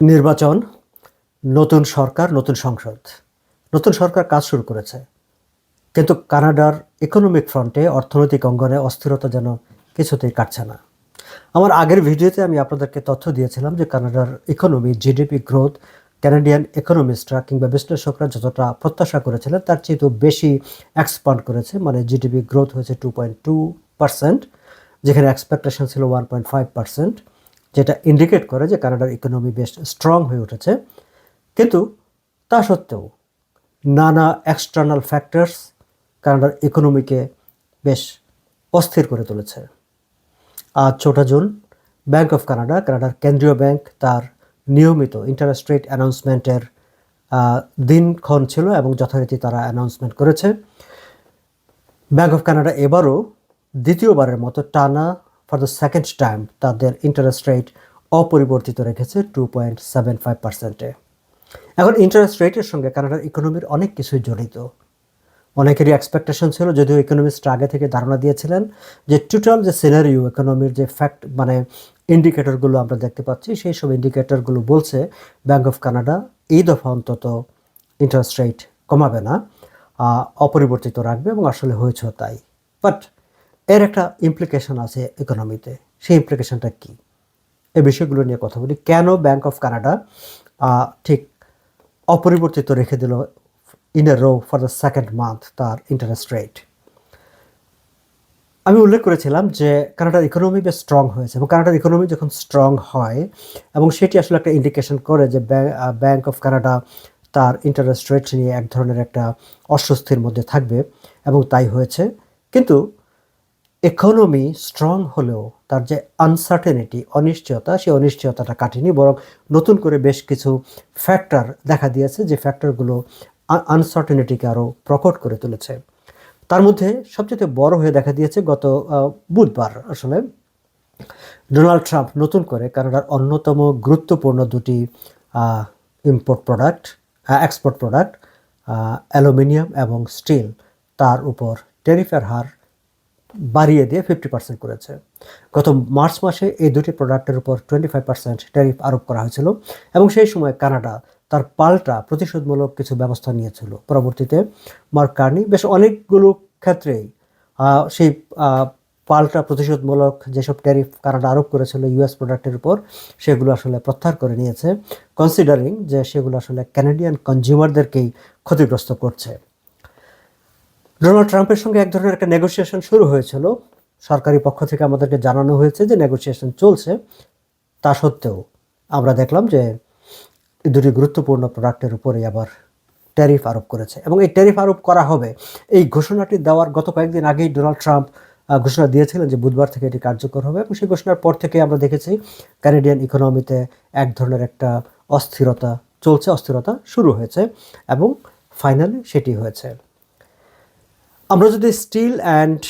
নির্বাচন, নতুন সরকার, নতুন সংসদ। নতুন সরকার কাজ শুরু করেছে। কিন্তু কানাডার ইকোনমিক ফ্রন্টে অর্থনৈতিক অঙ্গনে অস্থিরতা যেন কিছুতেই কাটছে না। আমার আগের ভিডিওতে আমি আপনাদেরকে তথ্য দিয়েছিলাম যে কানাডার ইকোনমি জিডিপি গ্রোথ ক্যানাডিয়ান ইকোনমিস্টরা কিংবা বিশ্লেষকরা যতটা প্রত্যাশা করেছিলেন, তার চেয়ে বেশি এক্সপান্ড করেছে। মানে জিডিপি গ্রোথ হয়েছে টু পয়েন্ট টু পার্সেন্ট যেখানে এক্সপেকটেশন ছিল ওয়ান পয়েন্ট ফাইভ পার্সেন্ট যেটা ইন্ডিকেট করে যে কানাডার ইকোনমি বেশ স্ট্রং হয়ে উঠেছে। কিন্তু তা সত্ত্বেও নানা এক্সটার্নাল ফ্যাক্টরস কানাডার ইকোনমিকে বেশ অস্থির করে তুলেছে। আজ চৌঠা জুন ব্যাংক অফ কানাডা কানাডার কেন্দ্রীয় ব্যাংক, তার নিয়মিত ইন্টারেস্ট রেট অ্যানাউন্সমেন্টের দিনক্ষণ ছিল এবং যথারীতি তারা অ্যানাউন্সমেন্ট করেছে। ব্যাংক অফ কানাডা এবারও দ্বিতীয়বারের মতো টানা ফর দ্য সেকেন্ড টাইম তাদের ইন্টারেস্ট রেট অপরিবর্তিত রেখেছে টু পয়েন্ট সেভেন ফাইভ পার্সেন্টে এখন ইন্টারেস্ট রেটের সঙ্গে কানাডার ইকোনমির অনেক কিছুই জড়িত। অনেকেরই এক্সপেকটেশন ছিল, যদিও ইকোনমিস্ট আগে থেকে ধারণা দিয়েছিলেন যে টোটাল যে সিনারিও ইকোনমির যে ফ্যাক্ট মানে ইন্ডিকেটরগুলো আমরা দেখতে পাচ্ছি, সেই সব ইন্ডিকেটরগুলো বলছে ব্যাঙ্ক অফ কানাডা এই দফা অন্তত ইন্টারেস্ট রেট কমাবে না অপরিবর্তিত রাখবে এবং আসলে হয়েছেও তাই। বাট এর একটা ইমপ্লিকেশন আছে ইকোনমিতে সেই ইমপ্লিকেশনটা কী? এই বিষয়গুলো নিয়ে কথা বলি। কেন ব্যাংক অফ কানাডা ঠিক অপরিবর্তিত রেখে দিল in a row for the second month তার ইন্টারেস্ট রেট আমি উল্লেখ করেছিলাম যে কানাডার ইকোনমি বেশ স্ট্রং হয়েছে এবং কানাডার ইকোনমি যখন স্ট্রং হয় এবং সেটি আসলে একটা ইন্ডিকেশন করে যে ব্যাংক অফ কানাডা তার ইন্টারেস্ট রেট নিয়ে এক ধরনের একটা অস্বস্তির মধ্যে থাকবে এবং তাই হয়েছে। কিন্তু ইকোনমি স্ট্রং হলেও তার যে আনসার্টেনিটি অনিশ্চয়তা, সেই অনিশ্চয়তাটা কাটেনি, বরং নতুন করে বেশ কিছু ফ্যাক্টর দেখা দিয়েছে যে ফ্যাক্টরগুলো আনসার্টেনিটিকে আরও প্রকট করে তুলেছে। তার মধ্যে সবচেয়ে বড় হয়ে দেখা দিয়েছে গত বুধবার আসলে। ডোনাল্ড ট্রাম্প নতুন করে কানাডার অন্যতম গুরুত্বপূর্ণ দুটি import product export product aluminium এবং স্টিল, তার উপর ট্যারিফের হার বাড়িয়ে দিয়ে ফিফটি পার্সেন্ট করেছে। গত মার্চ মাসে এই দুটি প্রোডাক্টের উপর টোয়েন্টি ফাইভ পার্সেন্ট ট্যারিফ আরোপ করা হয়েছিল এবং সেই সময় কানাডা তার পাল্টা প্রতিশোধমূলক কিছু ব্যবস্থা নিয়েছিল। পরবর্তীতে মার্ক কার্নি বেশ অনেকগুলো ক্ষেত্রেই সেই পাল্টা প্রতিশোধমূলক যেসব ট্যারিফ কানাডা আরোপ করেছিল ইউএস প্রোডাক্টের উপর, সেগুলো আসলে প্রত্যাহার করে নিয়েছে কনসিডারিং যে সেগুলো আসলে ক্যানাডিয়ান কনজিউমারদেরকেই ক্ষতিগ্রস্ত করছে। ডোনাল্ড ট্রাম্পের সঙ্গে এক ধরনের একটা নেগোসিয়েশন শুরু হয়েছিল। সরকারি পক্ষ থেকে আমাদেরকে জানানো হয়েছে যে নেগোসিয়েশন চলছে। তা সত্ত্বেও আমরা দেখলাম যে দুটি গুরুত্বপূর্ণ প্রোডাক্টের উপরে আবার ট্যারিফ আরোপ করেছে। এবং এই ট্যারিফ আরোপ করা হবে, এই ঘোষণাটি দেওয়ার গত কয়েকদিন আগেই ডোনাল্ড ট্রাম্প ঘোষণা দিয়েছিলেন যে বুধবার থেকে এটি কার্যকর হবে এবং সেই ঘোষণার পর থেকে আমরা দেখেছি ক্যানাডিয়ান ইকোনমিতে এক ধরনের একটা অস্থিরতা চলছে, অস্থিরতা শুরু হয়েছে এবং ফাইনালি সেটি হয়েছে। আমরা যদি স্টিল অ্যান্ড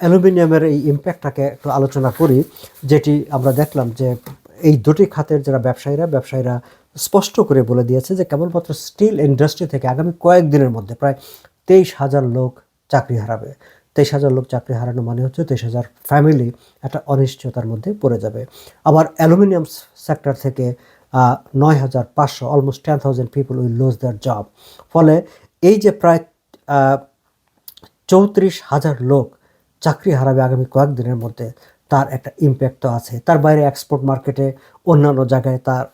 অ্যালুমিনিয়ামের এই ইম্প্যাক্টটাকে একটু আলোচনা করি, যেটি আমরা দেখলাম যে এই দুটি খাতের যারা ব্যবসায়ীরা ব্যবসায়ীরা স্পষ্ট করে বলে দিয়েছে যে কেবলমাত্র স্টিল ইন্ডাস্ট্রি থেকে আগামী কয়েকদিনের মধ্যে প্রায় তেইশ হাজার লোক চাকরি হারাবে। তেইশ হাজার লোক চাকরি হারানো মানে হচ্ছে তেইশ হাজার ফ্যামিলি একটা অনিশ্চয়তার মধ্যে পড়ে যাবে। আবার অ্যালুমিনিয়াম সেক্টর থেকে নয় হাজার পাঁচশো almost ten thousand people will lose their job ফলে এই যে প্রায় চৌত্রিশ হাজার লোক চাকরি হারাবে আগামী কয়েকদিনের মধ্যে। তার একটা ইম্প্যাক্ট তো আছে। তার বাইরে এক্সপোর্ট মার্কেটে অন্যান্য জায়গায় তার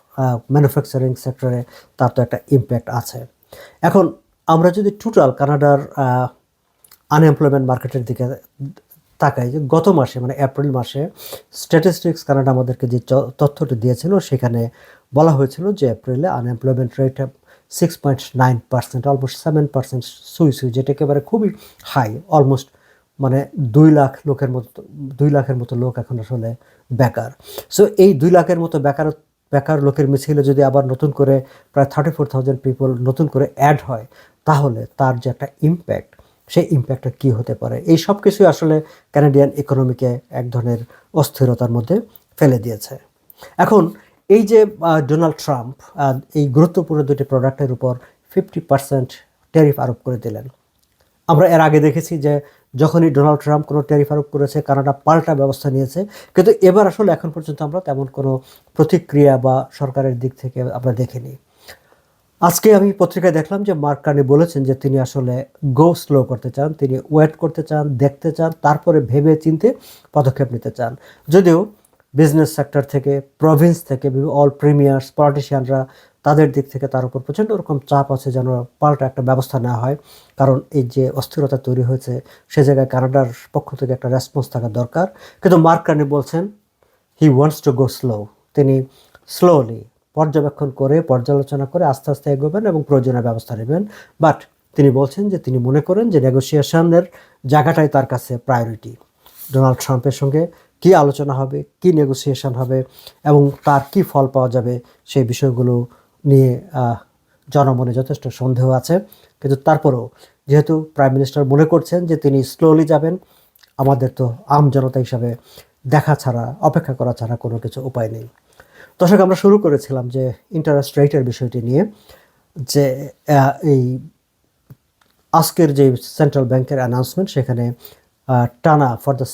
ম্যানুফ্যাকচারিং সেক্টরে তার তো একটা ইম্প্যাক্ট আছে। এখন আমরা যদি টোটাল কানাডার আনএমপ্লয়মেন্ট মার্কেটের দিকে তাকাই, যে গত মাসে মানে এপ্রিল মাসে স্ট্যাটিস্টিক্স কানাডা আমাদেরকে যে তথ্যটি দিয়েছিল, সেখানে বলা হয়েছিল যে এপ্রিলে unemployment rate six point nine percent almost seven percent সুই সুই যেটা একেবারে খুবই হাই অলমোস্ট মানে দুই লাখ লোকের মতো, দুই লাখের মতো লোক এখন আসলে বেকার। সো এই দুই লাখের মতো বেকার বেকার লোকের মিছিলে যদি আবার নতুন করে প্রায় থার্টি ফোর থাউজেন্ড পিপল নতুন করে অ্যাড হয়, তাহলে তার যে একটা ইম্প্যাক্ট সেই ইম্প্যাক্টটা কী হতে পারে? এই সব কিছুই আসলে ক্যানাডিয়ান ইকোনমিকে এক ধরনের অস্থিরতার মধ্যে ফেলে দিয়েছে। এখন এই যে ডোনাল্ড ট্রাম্প এই গুরুত্বপূর্ণ দুটি প্রোডাক্টের উপর ফিফটি পার্সেন্ট ট্যারিফ আরোপ করে দিলেন। আমরা এর আগে দেখেছি যে, যখনই ডোনাল্ড ট্রাম্প কোনো ট্যারিফ আরোপ করেছে, কানাডা পাল্টা ব্যবস্থা নিয়েছে। কিন্তু এবার আসলে এখন পর্যন্ত আমরা তেমন কোনো প্রতিক্রিয়া বা সরকারের দিক থেকে আমরা দেখিনি। আজকে আমি পত্রিকায় দেখলাম যে, মার্ক কার্নি বলেছেন যে, তিনি আসলে গো স্লো করতে চান, তিনি ওয়েট করতে চান, দেখতে চান, তারপরে ভেবে চিনতে পদক্ষেপ নিতে চান। যদিও বিজনেস সেক্টর থেকে প্রভিন্স থেকে অল প্রিমিয়ার্স পলিটিশিয়ানরা তাদের দিক থেকে তার উপর প্রচণ্ড রকম চাপ আছে যেন পাল্টা একটা ব্যবস্থা নেওয়া হয়। কারণ এই যে অস্থিরতা তৈরি হয়েছে, সে জায়গায় কানাডার পক্ষ থেকে একটা রেসপন্স থাকা দরকার। কিন্তু মার্ক কার্নি বলছেন he wants to go slow তিনি স্লোলি পর্যবেক্ষণ করে, পর্যালোচনা করে আস্তে আস্তে এগোবেন এবং প্রয়োজনীয় ব্যবস্থা নেবেন। বাট তিনি বলছেন যে তিনি মনে করেন যে নেগোসিয়েশনের জায়গাটাই তার কাছে প্রায়োরিটি ডোনাল্ড ট্রাম্পের সঙ্গে কি আলোচনা হবে, কি নেগোসিয়েশন হবে এবং তার কি ফল পাওয়া যাবে সেই বিষয়গুলো নিয়ে জনমনে যথেষ্ট সন্দেহ আছে। কিন্তু তারপরেও যেহেতু প্রাইম মিনিস্টার মনে করছেন যে তিনি স্লোলি যাবেন, আমাদের তো আম জনতা হিসাবে দেখা ছাড়া, অপেক্ষা করা ছাড়া কোনো কিছু উপায় নেই। দর্শক, আমরা শুরু করেছিলাম যে ইন্টারেস্ট রেটের বিষয়টি নিয়ে, যে এই আজকের যে সেন্ট্রাল ব্যাংকের অ্যানাউন্সমেন্ট সেখানে টানা for the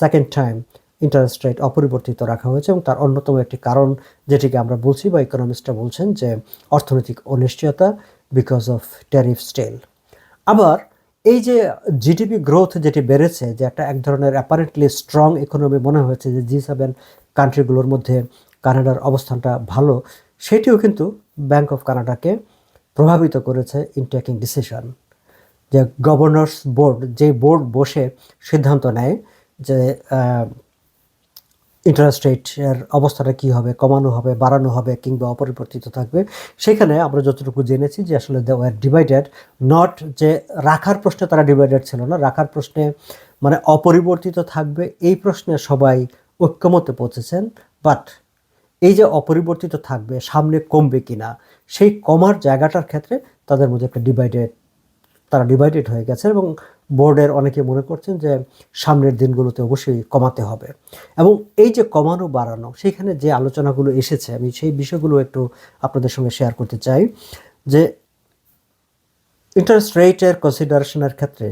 second time interest rate অপরিবর্তিত রাখা হয়েছে এবং তার অন্যতম একটি কারণ যেটিকে আমরা বলছি বা ইকোনমিস্টরা বলছেন যে অর্থনৈতিক অনিশ্চয়তা বিকজ অফ ট্যারিফ স্টেল আবার এই যে জিডিপি গ্রোথ যেটি বেড়েছে, যে একটা এক ধরনের অ্যাপারেন্টলি স্ট্রং ইকোনমি মনে হয়েছে যে জি সেভেন কান্ট্রিগুলোর মধ্যে কানাডার অবস্থানটা ভালো, সেটিও কিন্তু ব্যাংক অফ কানাডাকে প্রভাবিত করেছে ইন টেকিং ডিসিশন যে গভর্নর্স বোর্ড যে বোর্ড বসে সিদ্ধান্ত নেয় যে ইন্টারেস্ট রেটের অবস্থাটা কী হবে, কমানো হবে, বাড়ানো হবে কিংবা অপরিবর্তিত থাকবে, সেখানে আমরা যতটুকু জেনেছি যে আসলে দে ওয়ার ডিভাইডেড নট যে রাখার প্রশ্নে তারা ডিভাইডেড ছিল না, রাখার প্রশ্নে মানে অপরিবর্তিত থাকবে, এই প্রশ্নে সবাই ঐক্যমতে পৌঁছেছেন বাট এই যে অপরিবর্তিত থাকবে, সামনে কমবে কি না সেই কমার জায়গাটার ক্ষেত্রে তাদের মধ্যে একটা ডিভাইডেড তারা ডিভাইডেড হয়ে গেছে এবং বোর্ডের অনেকে মনে করছেন যে সামনের দিনগুলোতে অবশ্যই কমাতে হবে। এবং এই যে কমানো, বাড়ানো, সেখানে যে আলোচনাগুলো এসেছে, আমি সেই বিষয়গুলো একটু আপনাদের সঙ্গে শেয়ার করতে চাই যে ইন্টারেস্ট রেটের কনসিডারেশনের ক্ষেত্রে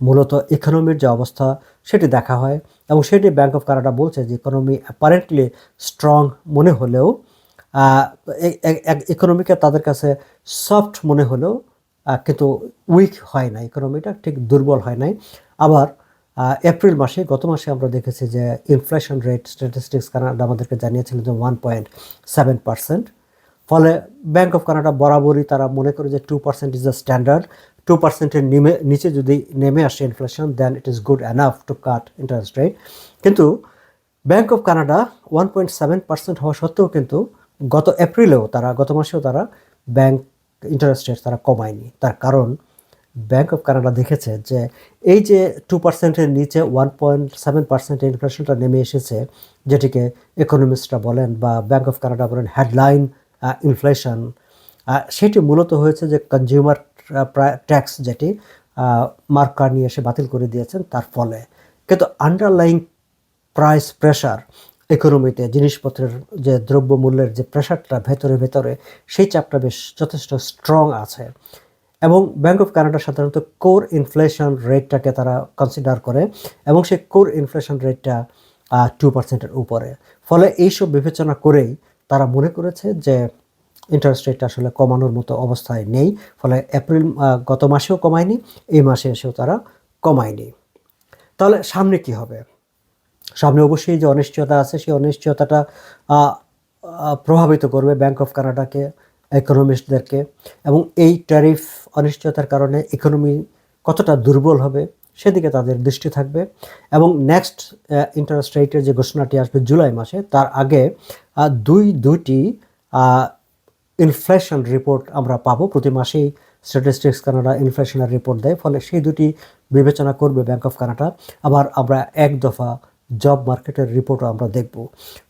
মূলত ইকোনমির যে অবস্থা, সেটি দেখা হয় এবং সেটি ব্যাংক অফ কানাডা বলছে যে ইকোনমি অ্যাপারেন্টলি স্ট্রং মনে হলেও ইকোনমিকে তাদের কাছে সফট মনে হলেও কিন্তু উইক হয় না ইকোনমিটা ঠিক দুর্বল হয় নাই। আবার এপ্রিল মাসে, গত মাসে আমরা দেখেছি যে ইনফ্লেশন রেট স্ট্যাটিস্টিক্স কানাডা আমাদেরকে জানিয়েছিল যে ওয়ান পয়েন্ট সেভেন পার্সেন্ট ফলে ব্যাঙ্ক অফ কানাডা বরাবরই তারা মনে করে যে two percent is the standard two পার্সেন্টের নিমে, নিচে যদি নেমে আসে inflation then it is good enough to cut interest rate কিন্তু bank of Canada one point seven percent হওয়া সত্ত্বেও কিন্তু গত এপ্রিলেও তারা, গত মাসেও তারা ব্যাংক ইন্টারেস্ট রেট তারা কমায়নি। তার কারণ ব্যাংক অফ কানাডা দেখেছে যে এই যে টু পার্সেন্টের নিচে ওয়ান পয়েন্ট সেভেন পার্সেন্টের ইনফ্লেশনটা নেমে এসেছে, যেটিকে ইকোনমিস্টরা বলেন বা ব্যাংক অফ কানাডা বলেন হেডলাইন ইনফ্লেশন সেটি মূলত হয়েছে যে কনজিউমার ট্যাক্স যেটি মার্ক নিয়ে এসে বাতিল করে দিয়েছেন। তার ফলে কিন্তু আন্ডারলাইং প্রাইস প্রেশার ইকোনমিতে জিনিসপত্রের যে দ্রব্যমূল্যের যে প্রেশারটা ভেতরে ভেতরে, সেই চাপটা বেশ যথেষ্ট স্ট্রং আছে। এবং ব্যাংক অফ কানাডা সাধারণত কোর ইনফ্লেশন রেটটাকে তারা কনসিডার করে এবং সেই কোর ইনফ্লেশন রেটটা টু পার্সেন্টের উপরে। ফলে এইসব বিবেচনা করেই তারা মনে করেছে যে ইন্টারেস্ট রেটটা আসলে কমানোর মতো অবস্থায় নেই। ফলে এপ্রিল গত মাসেও কমায়নি, এই মাসে এসেও তারা কমায়নি। তাহলে সামনে কি হবে? সামনে অবশ্যই যে অনিশ্চয়তা আছে, সেই অনিশ্চয়তাটা প্রভাবিত করবে ব্যাংক অফ কানাডাকে ইকোনমিস্টদেরকে এবং এই ট্যারিফ অনিশ্চয়তার কারণে ইকোনমি কতটা দুর্বল হবে, সেদিকে তাদের দৃষ্টি থাকবে। এবং নেক্সট ইন্টারেস্ট রেটের যে ঘোষণাটি আসবে জুলাই মাসে, তার আগে দুই, দুইটি ইনফ্লেশন রিপোর্ট আমরা পাবো। প্রতি মাসেই স্ট্যাটিস্টিক্স কানাডা ইনফ্লেশনের রিপোর্ট দেয়, ফলে সেই দুটি বিবেচনা করবে ব্যাংক অফ কানাডা আবার আমরা এক দফা জব মার্কেটের রিপোর্টও আমরা দেখব।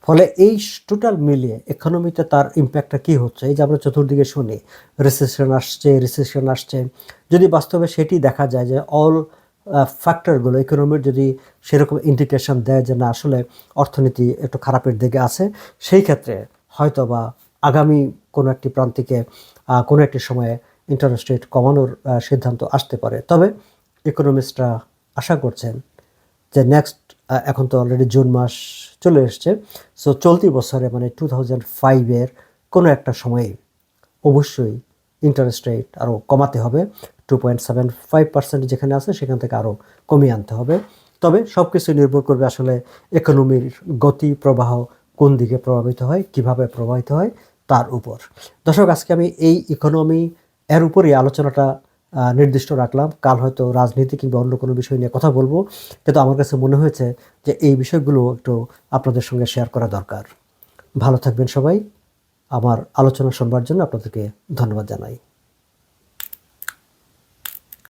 ফলে এই টোটাল মিলিয়ে ইকোনমিতে তার ইম্প্যাক্টটা কী হচ্ছে? এই যে আমরা চতুর্দিকে শুনি রিসেশন আসছে রিসেশন আসছে। যদি বাস্তবে সেটি দেখা যায় যে অল ফ্যাক্টরগুলো ইকোনমির যদি সেরকম ইন্ডিকেশন দেয় যে না, আসলে অর্থনীতি একটু খারাপের দিকে আছে, সেই ক্ষেত্রে হয়তো বা আগামী কোনো একটি প্রান্তিকে কোনো একটি সময়ে ইন্টারেস্ট রেট কমানোর সিদ্ধান্ত আসতে পারে। তবে ইকোনমিস্টরা আশা করছেন যে নেক্সট এখন তো অলরেডি জুন মাস চলে এসছে। সো চলতি বছরে মানে টু থাউজেন্ড ফাইভের কোনো একটা সময়ে অবশ্যই ইন্টারেস্ট রেট আরও কমাতে হবে। Two point seven five percent যেখানে আছে, সেখান থেকে আরও কমিয়ে আনতে হবে। তবে সব কিছু নির্ভর করবে আসলে ইকোনমির গতি, প্রবাহ কোন দিকে প্রভাবিত হয়, কীভাবে প্রভাবিত হয়, তার উপর। দর্শক, আজকে আমি এই ইকোনমি এর উপরই আলোচনাটা নির্দিষ্ট রাখলাম। কাল হয়তো রাজনীতি কিংবা অন্য কোনো বিষয় নিয়ে কথা বলব। কিন্তু আমার কাছে মনে হয়েছে যে এই বিষয়গুলো একটু আপনাদের সঙ্গে শেয়ার করা দরকার। ভালো থাকবেন সবাই। আমার আলোচনা শুনবার জন্য আপনাদেরকে ধন্যবাদ জানাই।